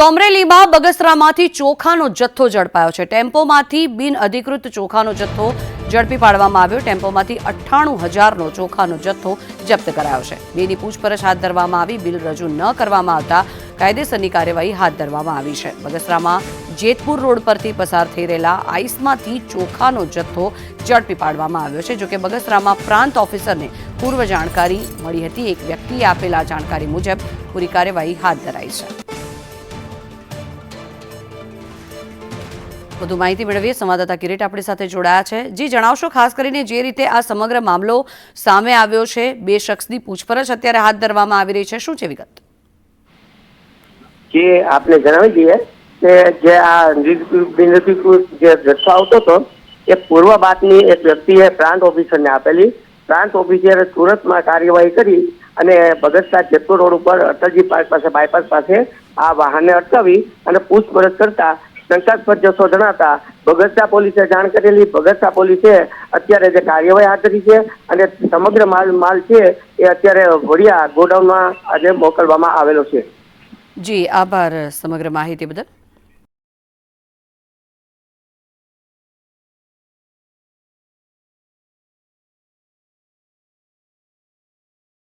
તો અમરેલીમાં બગસરામાંથી ચોખાનો જથ્થો ઝડપાયો છે. ટેમ્પોમાંથી બિન અધિકૃત ચોખાનો જથ્થો ઝડપી પાડવામાં આવ્યો. ટેમ્પોમાંથી અઠ્ઠાણું હજારનો ચોખાનો જથ્થો જપ્ત કરાયો છે. બેની પૂછપરછ હાથ ધરવામાં આવી. બિલ રજૂ ન કરવામાં આવતા કાયદેસરની કાર્યવાહી હાથ ધરવામાં આવી છે. બગસરામાં જેતપુર રોડ પરથી પસાર થઈ રહેલા આઈસમાંથી ચોખાનો જથ્થો ઝડપી પાડવામાં આવ્યો છે. જોકે બગસરામાં પ્રાંત ઓફિસરને પૂર્વ જાણકારી મળી હતી. એક વ્યક્તિએ આપેલા જાણકારી મુજબ પૂરી કાર્યવાહી હાથ ધરાઈ છે. વધુ માહિતી મેળવીએ. સંવાદદાતા કિરીટ આપણી સાથે જોડાયા છે. જી, જણાવશો ખાસ કરીને જે રીતે આ સમગ્ર મામલો સામે આવ્યો છે. બે શખ્સની પૂછપરછ અત્યારે હાથ ધરવામાં આવી રહી છે. શું છે વિગત? જે આપને જણાવી દઈએ કે જે આ બિનઅધિકૃત જે જથ્થો આવતો હતો, એ પૂર્વ બાતની એક વ્યક્તિએ પ્રાંત ઓફિસરને આપેલી. પ્રાંત ઓફિસરે સુરતમાં કાર્યવાહી કરી અને બગસરા જેતપુર રોડ ઉપર અટલજી પાર્ક પાસે બાયપાસ પાસે આ વાહનને અટકાવી અને પૂછપરછ કરતા શંકાસ્પદ જથ્થો જણાતા બગસરા પોલીસે જાણ કરેલી બગસરા પોલીસે અત્યારે જે કાર્યવાહી હાથ ધરી છે અને સમગ્ર માલ માલ છે એ અત્યારે વડિયા ગોડાઉનમાં આજે મોકલવામાં આવેલો છે. જી, આભાર સમગ્ર માહિતી બદલ.